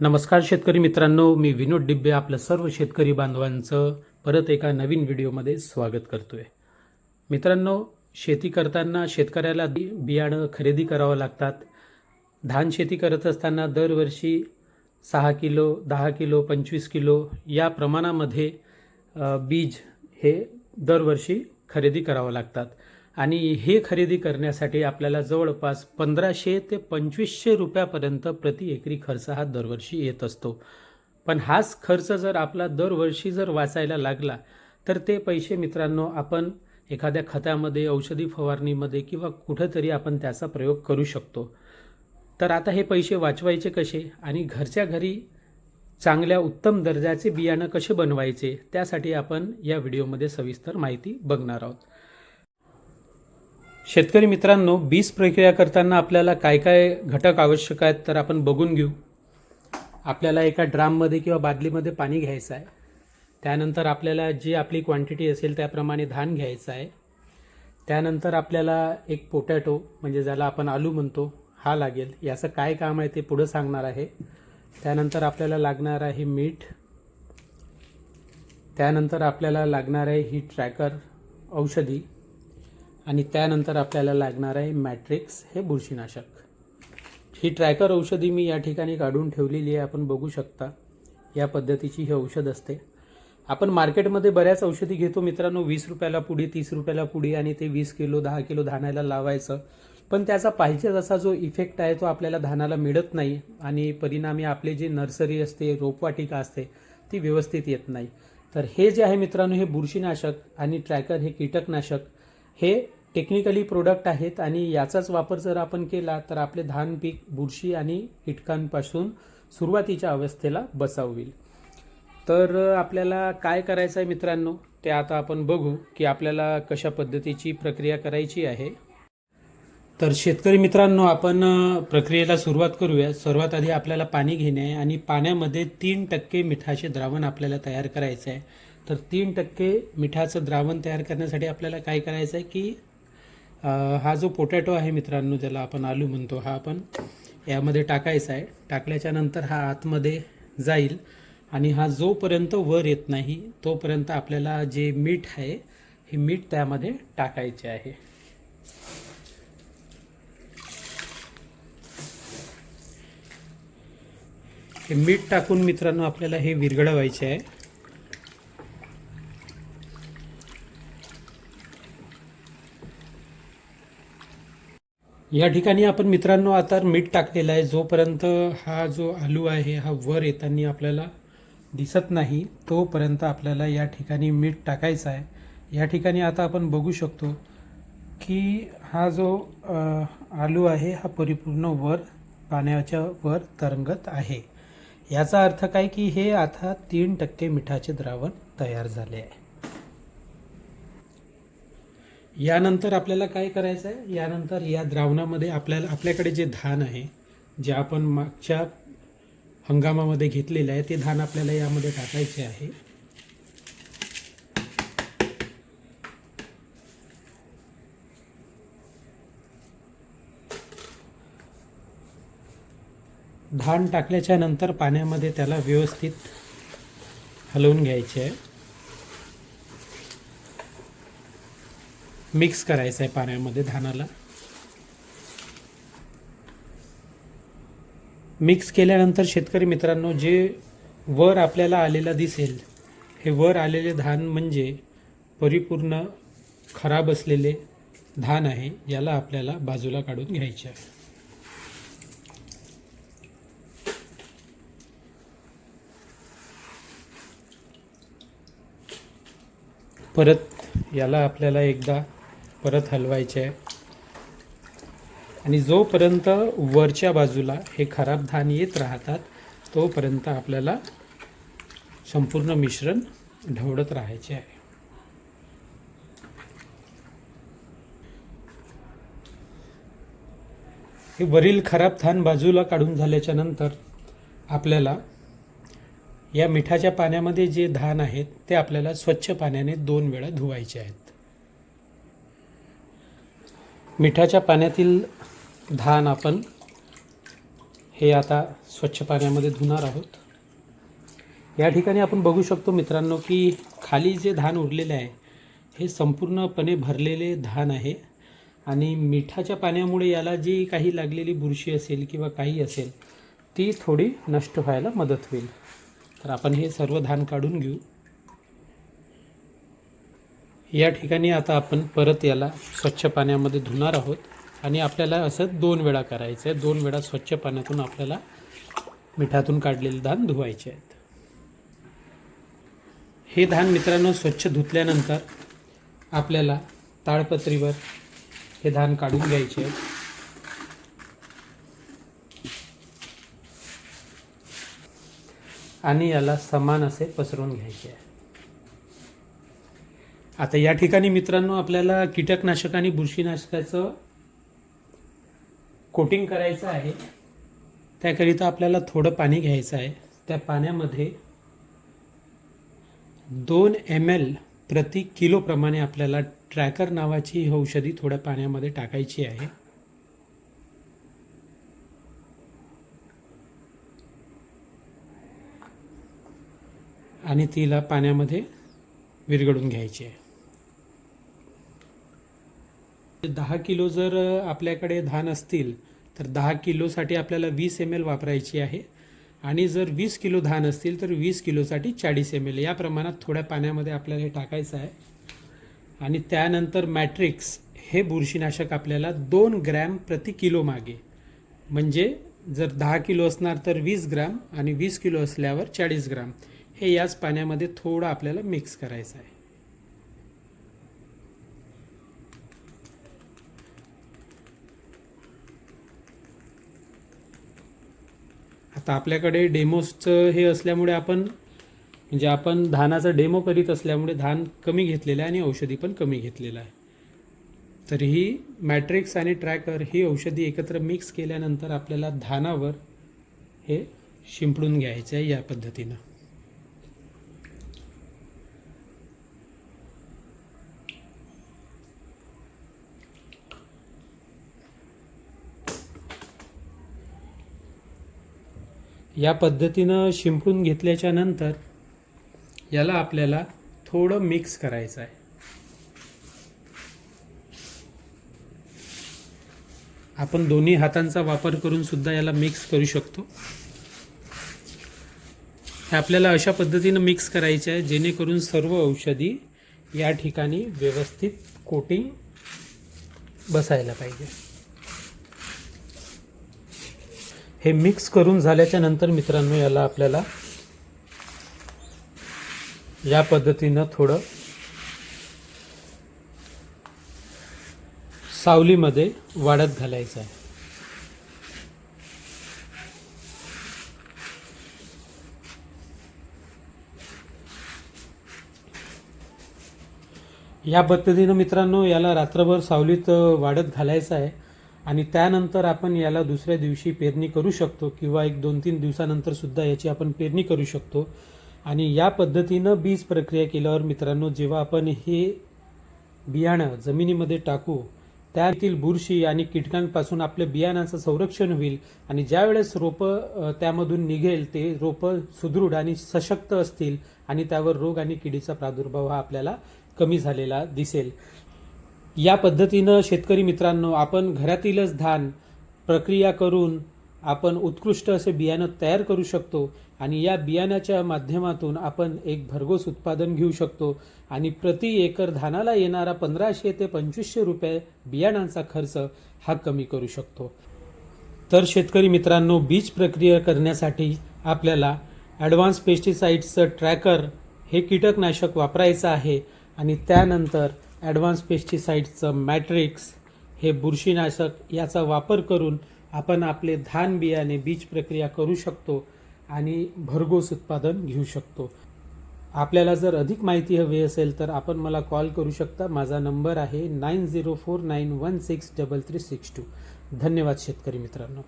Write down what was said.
नमस्कार शेतकरी मित्रांनो मी विनोद डिब्बे आपलं सर्व शेतकरी बांधवांचं परत एका नवीन व्हिडिओमध्ये स्वागत करतोय. मित्रांनो शेती करताना शेतकऱ्याला बी- बियाणं खरेदी करावं लागतात. धान शेती करत असताना दरवर्षी सहा किलो दहा किलो पंचवीस किलो या प्रमाणामध्ये बीज हे दरवर्षी खरेदी करावं लागतात. आणि हे खरेदी करण्यासाठी आपल्याला जवळपास पंधराशे ते पंचवीसशे रुपयापर्यंत प्रति एकरी खर्च हा दरवर्षी येत असतो. पण हाच खर्च जर आपला दरवर्षी जर वाचायला लागला तर ते पैसे मित्रांनो आपण एखाद्या खतामध्ये औषधी फवारणीमध्ये किंवा कुठंतरी आपण त्याचा प्रयोग करू शकतो. तर आता हे पैसे वाचवायचे कसे आणि घरच्या घरी चांगल्या उत्तम दर्जाचे बियाणं कसे बनवायचे त्यासाठी आपण या व्हिडिओमध्ये सविस्तर माहिती बघणार आहोत. शेतकरी मित्रांनो बीज प्रक्रिया करताना आपल्याला काय काय घटक आवश्यक आहेत तर आपण बघून घेऊ. आपल्याला एका ड्राममध्ये किंवा बादलीमध्ये पाणी घ्यायचं आहे. त्यानंतर आपल्याला जी आपली क्वांटिटी असेल त्याप्रमाणे धान घ्यायचं आहे. त्यानंतर आपल्याला एक पोटॅटो म्हणजे ज्याला आपण आलू म्हणतो हा लागेल. याचं काय काम आहे ते पुढं सांगणार आहे. त्यानंतर आपल्याला लागणार आहे मीठ. त्यानंतर आपल्याला लागणार आहे ही ट्रॅकर औषधी. आणि त्यानंतर आपल्याला लागणार आहे मॅट्रिक्स हे बुरशीनाशक. ही ट्रॅकर औषधी मी या ठिकाणी काढून ठेवलेली आहे. आपण बघू शकता या पद्धतीची ही औषध असते. आपण मार्केटमध्ये बऱ्याच औषधी घेतो. मित्रांनो वीस रुपयाला पुढे तीस रुपयाला पुढे आणि ते वीस किलो दहा किलो धानाला लावायचं. पण त्याचा पाहिजे जसा जो इफेक्ट आहे तो आपल्याला धानाला मिळत नाही आणि परिणामी आपले जे नर्सरी असते रोपवाटिका असते ती व्यवस्थित येत नाही. तर हे जे आहे मित्रांनो हे बुरशीनाशक आणि ट्रॅकर हे कीटकनाशक. हे टेक्निकली प्रोडक्ट आहेत आणि याचाच वापर जर आपण केला तर आपले धान पीक बुरशी आणि कीटकांपासून सुरुवातीच्या अवस्थेला बचावतील तर आपल्याला काय करायचं आहे मित्रांनो ते आता आपण बघू की आपल्याला कशा पद्धतीची प्रक्रिया करायची आहे. तर शेतकरी मित्रांनो आपण प्रक्रियेला सुरुवात करूया. सर्वात आधी आपल्याला पाणी घेणे आहे आणि पाण्यामध्ये तीन टक्के मिठाचे द्रावण आपल्याला तयार करायचं आहे तर तीन टक्के मिठाचं द्रावण तयार करण्यासाठी आपल्याला काय करायचं आहे की हा जो पोटॅटो आहे मित्रांनो ज्याला आपण आलू म्हणतो हा आपण यामध्ये टाकायचा आहे. टाकल्याच्या नंतर हा आतमध्ये जाईल आणि हा जोपर्यंत वर येत नाही तोपर्यंत आपल्याला जे मीठ आहे हे मीठ त्यामध्ये टाकायचे आहे. हे मीठ टाकून मित्रांनो आपल्याला हे विरघळवायचे आहे. या ठिकाणी आपण मित्रांनो आता मीठ टाकलेलं आहे. जोपर्यंत हा जो आलू आहे हा वर येताना आपल्याला दिसत नाही तोपर्यंत आपल्याला या ठिकाणी मीठ टाकायचं आहे. या ठिकाणी आता आपण बघू शकतो की हा जो आलू आहे हा परिपूर्ण वर पाण्याच्या वर तरंगत आहे. याचा अर्थ काय की हे आता तीन टक्के मिठाचे द्रावण तयार झाले आहे. यानंतर आपल्याला काय करायचं आहे यानंतर या द्रावणामध्ये आपल्याला आपल्याकडे जे धान आहे जे आपण मागच्या हंगामामध्ये घेतलेलं आहे ते धान आपल्याला यामध्ये टाकायचे आहे. धान टाकल्याच्या नंतर पाण्यामध्ये त्याला व्यवस्थित हलवून घ्यायचे आहे. मिक्स करायचं आहे पाण्यामध्ये धानाला. मिक्स केल्यानंतर शेतकरी मित्रांनो जे वर आपल्याला आलेला दिसेल हे वर आलेले धान म्हणजे परिपूर्ण खराब असलेले धान आहे याला आपल्याला बाजूला काढून घ्यायचे आहे. परत याला आपल्याला एकदा परत हलवायचे. आहे आणि जोपर्यंत वरच्या बाजूला हे खराब धान येत राहतात तोपर्यंत आपल्याला संपूर्ण मिश्रण ढवळत राहायचे आहे. हे वरील खराब धान बाजूला काढून झाल्याच्यानंतर आपल्याला या मिठाच्या पाण्यामध्ये जे धान आहेत ते आपल्याला स्वच्छ पाण्याने दोन वेळा धुवायचे आहेत. मिठाच्या पाण्यातील धान आपण हे आता स्वच्छ पाण्यामध्ये धुणार आहोत. या ठिकाणी आपण बघू शकतो मित्रांनो की खाली जे धान उरलेले आहे हे संपूर्णपणे भरलेले धान आहे आणि मिठाच्या पाण्यामुळे याला जी काही लागलेली बुरशी असेल किंवा काही असेल ती थोडी नष्ट व्हायला मदत होईल. तर आपण हे सर्व धान काढून घेऊ. या ठिकाणी आता आपण परत याला स्वच्छ पाण्यामध्ये धुणार आहोत. आणि आपल्याला असं दोन वेळा करायचं आहे दोन वेळा स्वच्छ पाण्यातून आपल्याला मिठातून काढलेले धान धुवायचे आहेत. हे धान मित्रांनो स्वच्छ धुतल्यानंतर आपल्याला ताडपत्रीवर हे धान काढून घ्यायचे आहे आणि याला समान असे पसरून घ्यायचे आहे आता या ठिकाणी मित्रांनो आपल्याला कीटकनाशक आणि बुरशीनाशकाचं कोटिंग करायचं आहे. त्याकरिता आपल्याला थोडं पाणी घ्यायचं आहे. त्या पाण्यामध्ये दोन एम एल प्रति किलोप्रमाणे आपल्याला ट्रॅकर नावाची ही औषधी थोड्या पाण्यामध्ये टाकायची आहे. आणि तिला पाण्यामध्ये विरघळून घ्यायची आहे. दहा किलो जर आपल्याकडे धान असतील तर दहा किलोसाठी आपल्याला वीस एम एल वापरायची आहे. आणि जर वीस किलो धान असतील तर वीस किलोसाठी चाळीस एम एल या प्रमाणात थोड्या पाण्यामध्ये आपल्याला हे टाकायचं आहे. आणि त्यानंतर मॅट्रिक्स हे बुरशीनाशक आपल्याला दोन ग्रॅम प्रति किलो मागे. म्हणजे जर दहा किलो असणार तर वीस ग्राम आणि वीस किलो असल्यावर चाळीस ग्राम. हे याच पाण्यामध्ये थोडं आपल्याला मिक्स करायचं आहे. आता आपल्याकडे डेमोचं हे असल्यामुळे आपण म्हणजे आपण धानाचा डेमो करीत असल्यामुळे धान कमी घेतलेलं आहे आणि औषधी पण कमी घेतलेलं आहे. तर ही मॅट्रिक्स आणि ट्रॅकर ही औषधी एकत्र मिक्स केल्यानंतर आपल्याला धानावर हे शिंपडून घ्यायचं आहे या पद्धतीनं. या पद्धतीनं शिंपडून घेतल्याच्या नंतर याला आपल्याला थोडं मिक्स करायचं आहे. आपण दोन्ही हातांचा वापर करून सुद्धा याला मिक्स करू शकतो. हे आपल्याला अशा पद्धतीनं मिक्स करायचे आहे जेणेकरून सर्व औषधी या ठिकाणी व्यवस्थित कोटिंग बसायला पाहिजे. हे मिक्स करून झाल्याच्यानंतर मित्रांनो याला आपल्याला या पद्धतीनं थोडं सावलीमध्ये वाढत घालायचं आहे. या पद्धतीनं मित्रांनो याला रात्रभर सावलीत वाढत घालायचं आहे. आणि त्यानंतर आपण याला दुसऱ्या दिवशी पेरणी करू शकतो किंवा एक दोन तीन दिवसानंतर सुद्धा याची आपण पेरणी करू शकतो. आणि या पद्धतीनं बीज प्रक्रिया केल्यावर मित्रांनो जेव्हा आपण हे बियाणं जमिनीमध्ये टाकू त्यातील बुरशी आणि कीटकांपासून आपल्या बियाणाचं संरक्षण होईल आणि ज्या वेळेस रोपं त्यामधून निघेल ते रोपं सुदृढ आणि सशक्त असतील आणि त्यावर रोग आणि किडीचा प्रादुर्भाव हा आपल्याला कमी झालेला दिसेल. या पद्धतीनं शेतकरी मित्रांनो आपण घरातीलच धान प्रक्रिया करून आपण उत्कृष्ट असे बियाणं तयार करू शकतो आणि या बियाण्याच्या माध्यमातून आपण एक भरघोस उत्पादन घेऊ शकतो आणि प्रति एकर धानाला येणारा पंधराशे ते पंचवीसशे रुपये बियाणांचा खर्च हा कमी करू शकतो. तर शेतकरी मित्रांनो बीज प्रक्रिया करण्यासाठी आपल्याला ॲडव्हान्स पेस्टिसाईड्सचं ट्रॅकर हे कीटकनाशक वापरायचं आहे आणि त्यानंतर ॲडव्हान्स पेस्टिसाईड्सचं मॅट्रिक्स हे बुरशीनाशक याचा वापर करून आपण आपले धान बियाणे बीज प्रक्रिया करू शकतो आणि भरघोस उत्पादन घेऊ शकतो. आपल्याला जर अधिक माहिती हवी असेल तर आपण मला कॉल करू शकता. माझा नंबर आहे nine zero four nine one six double three six two. धन्यवाद शेतकरी मित्रांनो.